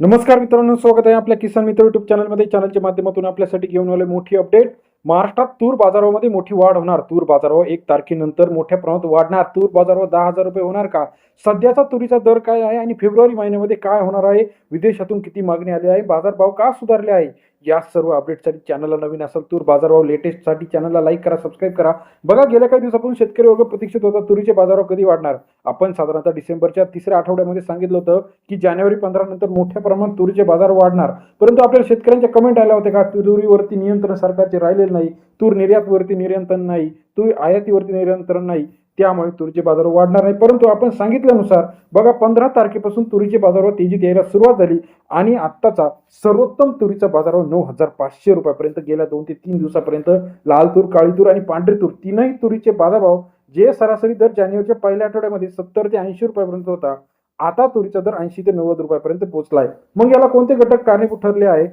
नमस्कार मित्रांनो स्वागत आहे आपल्या किसान मित्र युट्यूब चॅनलमध्ये चॅनलच्या माध्यमातून आपल्यासाठी घेऊन आले मोठी अपडेट महाराष्ट्रात तूर बाजारामध्ये मोठी वाढ होणार. तूर बाजारावर एक तारखेनंतर मोठ्या प्रमाणात वाढणार. तूर बाजारावर दहा हजार रुपये होणार का? सध्याचा तुरीचा दर काय आहे आणि फेब्रुवारी महिन्यामध्ये काय होणार आहे? विदेशातून किती मागणी आली आहे? बाजारभाव का सुधारले आहे? या सर्व अपडेटसाठी चॅनलला नवीन असेल तूर बाजारभाव लेटेस्टसाठी चॅनलला लाईक करा सबस्क्राईब करा. बघा गेल्या काही दिवसापासून शेतकरी वर्ग प्रतीक्षित होता तुरीचे बाजारभाव कधी वाढणार? आपण साधारणतः डिसेंबरच्या तिसऱ्या आठवड्यामध्ये सांगितलं होतं की जानेवारी पंधरा नंतर मोठ्या प्रमाणात तुरीचे बाजार वाढणार. परंतु आपल्याला शेतकऱ्यांच्या कमेंट आल्या होत्या का तुरीवरती नियंत्रण सरकारचे राहिलेले नाही तूर निर्यातवरती नियंत्रण नाही तूर आयातीवरती नियंत्रण नाही. त्यामुळे तुरीचे बाजार वाढणार नाही. परंतु आपण सांगितल्यानुसार बघा पंधरा तारखेपासून तुरीचे बाजारावर तेजीत यायला सुरुवात झाली आणि आत्ताचा सर्वोत्तम तुरीचा बाजारावर नऊ हजार पाचशे रुपयापर्यंत गेल्या दोन ते तीन दिवसापर्यंत लाल तूर काळी तूर आणि पांढरी तूर तीनही तुरीचे बाजारभाव जे सरासरी दर जानेवारीच्या पहिल्या आठवड्यामध्ये सत्तर ते ऐंशी रुपयापर्यंत होता. आता तुरीचा दर ऐंशी ते नव्वद रुपयापर्यंत पोहोचला आहे. मग याला कोणते घटक कारणीभूत ठरले आहे?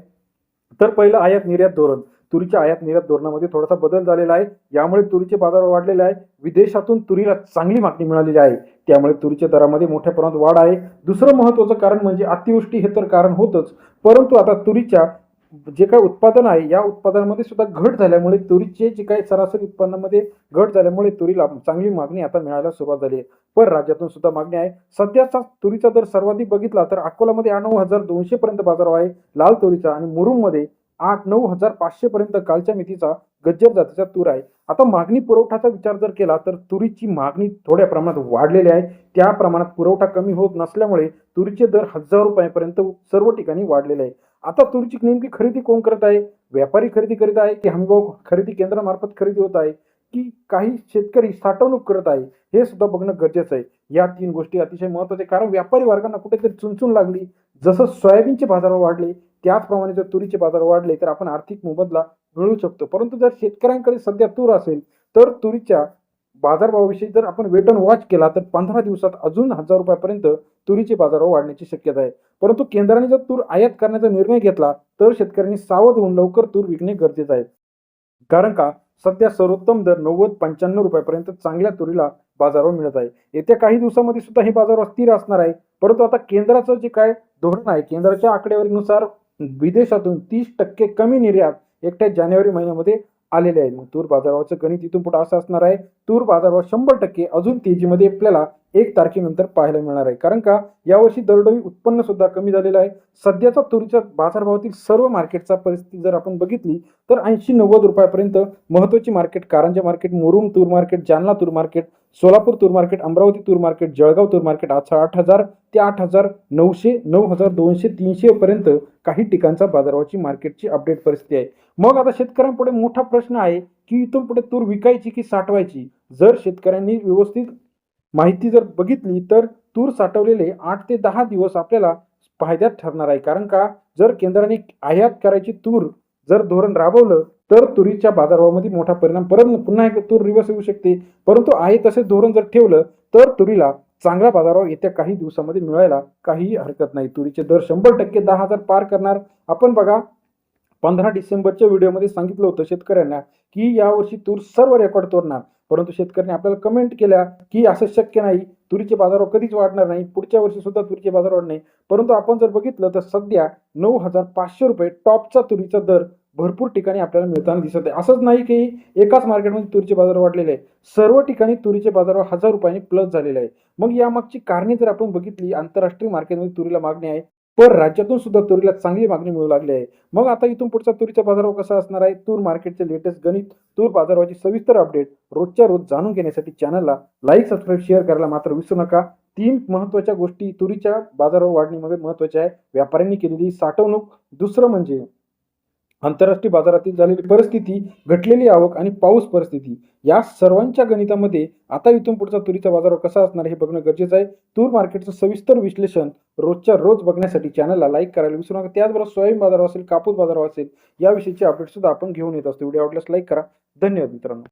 तर पहिलं आयात निर्यात धोरण. तुरीच्या आयात निर्यात धोरणामध्ये थोडासा बदल झालेला आहे. यामुळे तुरीचे बाजार वाढलेले आहे. विदेशातून तुरीला चांगली मागणी मिळालेली आहे. त्यामुळे तुरीच्या दरामध्ये मोठ्या प्रमाणात वाढ आहे. दुसरं महत्त्वाचं कारण म्हणजे अतिवृष्टी हे तर कारण होतंच. परंतु आता तुरीच्या जे काय उत्पादन आहे या उत्पादनामध्ये सुद्धा घट झाल्यामुळे तुरीचे जे काही सरासरी उत्पन्नामध्ये घट झाल्यामुळे तुरीला चांगली मागणी आता मिळायला सुरुवात झाली आहे. पर राज्यातून सुद्धा मागणी आहे. सध्याचा तुरीचा दर सर्वाधिक बघितला तर अकोलामध्ये नऊ हजार दोनशे पर्यंत बाजार आहे. लाल तुरीचा आणि मुरुममध्ये आठ नऊ हजार पाचशे पर्यंत कालच्या मितीचा गज्जर जातीचा तूर आहे. आता मागणी पुरवठाचा विचार जर केला तर तुरीची मागणी थोड्या प्रमाणात वाढलेली आहे. त्या प्रमाणात पुरवठा कमी होत नसल्यामुळे तुरीचे दर हजार रुपयापर्यंत सर्व ठिकाणी वाढलेले आहे. आता तुरीची नेमकी खरेदी कोण करत आहे? व्यापारी खरेदी करीत आहे की हमीभाव खरेदी केंद्रामार्फत खरेदी होत आहे की काही शेतकरी साठवणूक करत आहे? हे सुद्धा बघणं गरजेचं आहे. या तीन गोष्टी अतिशय महत्त्वाचे कारण व्यापारी वर्गांना कुठेतरी चुनचून लागली. जसं सोयाबीनचे बाजार वाढले त्याचप्रमाणे जर तुरीचे बाजार वाढले तर आपण आर्थिक मोबदला मिळू शकतो. परंतु जर शेतकऱ्यांकडे सध्या तूर असेल तर तुरीच्या बाजारभावाविषयी जर आपण वेट वॉच केला तर पंधरा दिवसात अजून हजार रुपयापर्यंत तुरीचे बाजारभाव वाढण्याची शक्यता आहे. परंतु केंद्राने जर तूर आयात करण्याचा निर्णय घेतला तर शेतकऱ्यांनी सावध होऊन लवकर तूर विकणे गरजेचं आहे. कारण का? सध्या सर्वोत्तम दर नव्वद पंच्याण्णव रुपयापर्यंत चांगल्या तुरीला बाजारभाव मिळत आहे. येत्या काही दिवसामध्ये सुद्धा हे बाजार स्थिर असणार आहे. परंतु आता केंद्राचं जे काय धोरण आहे. केंद्राच्या आकडेवारीनुसार विदेशातून तीस टक्के कमी निर्यात एकट्या जानेवारी महिन्यामध्ये आलेले आहे मग तूर बाजारावरचं गणित इथून पुढे असं असणार आहे. तूर बाजारावर शंभर टक्के अजून तेजीमध्ये आपल्याला एक तारखेनंतर पाहायला मिळणार आहे. कारण का यावर्षी दरडोई उत्पन्न सुद्धा कमी झालेलं आहे. सध्याचा तुरीच्या बाजारभावातील सर्व मार्केटचा परिस्थिती जर आपण बघितली तर ऐंशी नव्वद रुपयापर्यंत महत्त्वाची मार्केट कारंजा मार्केट मुरुम तूर मार्केट जालना तूर मार्केट सोलापूर तूर मार्केट अमरावती तूर मार्केट जळगाव तूर मार्केट आता आठ हजार ते आठ हजार नऊशे नऊ हजार दोनशे तीनशे पर्यंत काही ठिकाणचा बाजाराची मार्केटची अपडेट परिस्थिती आहे. मग आता शेतकऱ्यांपुढे मोठा प्रश्न आहे की इथून पुढे तूर विकायची की साठवायची? जर शेतकऱ्यांनी व्यवस्थित माहिती जर बघितली तर तूर साठवलेले आठ ते दहा दिवस आपल्याला फायद्यात ठरणार आहे. कारण का? जर केंद्राने आयात करायची तूर जर धोरण राबवलं तर तुरीच्या बाजारभावामध्ये मोठा परिणाम. परत पुन्हा एक तूर रिव्हर्स येऊ शकते. परंतु आहे तसे धोरण जर ठेवलं तर तुरीला चांगला बाजारभाव येत्या काही दिवसामध्ये मिळायला काहीही हरकत नाही. तुरीचे दर शंभर टक्के दहा हजार पार करणार. आपण बघा पंधरा डिसेंबरच्या व्हिडिओमध्ये सांगितलं होतं शेतकऱ्यांना की यावर्षी तूर सर्व रेकॉर्ड तोडणार. परंतु शेतकऱ्यांनी आपल्याला कमेंट केल्या की असं शक्य नाही. तुरीचे बाजारावर कधीच वाढणार नाही. पुढच्या वर्षी सुद्धा तुरीचे बाजार वाढ नाही. परंतु आपण जर बघितलं तर सध्या नऊ हजार पाचशे रुपये टॉपचा तुरीचा दर भरपूर ठिकाणी आपल्याला मिळताना दिसत आहे. असंच नाही की एकाच मार्केटमध्ये तुरीचे बाजार वाढलेले आहे. सर्व ठिकाणी तुरीचे बाजार हजार रुपयांनी प्लस झालेले आहे. मग यामागची कारणे जर आपण बघितली आंतरराष्ट्रीय मार्केटमध्ये तुरीला मागणी आहे. पण राज्यातून सुद्धा तुरीला चांगली मागणी मिळू लागली आहे. मग आता इथून पुढचा तुरीचा बाजारभाव कसा असणार आहे? तूर मार्केटचे लेटेस्ट गणित तूर बाजारभावाची सविस्तर अपडेट रोजच्या रोज जाणून घेण्यासाठी चॅनलला लाईक सबस्क्राईब शेअर करायला मात्र विसरू नका. तीन महत्त्वाच्या गोष्टी तुरीच्या बाजारभाव वाढणीमध्ये महत्त्वाच्या आहे. व्यापाऱ्यांनी केलेली साठवणूक. दुसरं म्हणजे आंतरराष्ट्रीय बाजारातील झालेली परिस्थिती घटलेली आवक आणि पाऊस परिस्थिती या सर्वांच्या गणितामध्ये आता इथून पुढचा तुरीचा बाजार कसा असणार हे बघणं गरजेचं आहे. तूर मार्केटचं सविस्तर विश्लेषण रोजच्या रोज बघण्यासाठी चॅनलला लाईक करायला विसरू नका. त्याचबरोबर सोयाबीन बाजार असेल कापूस बाजार असेल याविषयीचे अपडेट सुद्धा आपण घेऊन येत असतो. व्हिडिओ आवडल्यास लाईक करा. धन्यवाद मित्रांनो.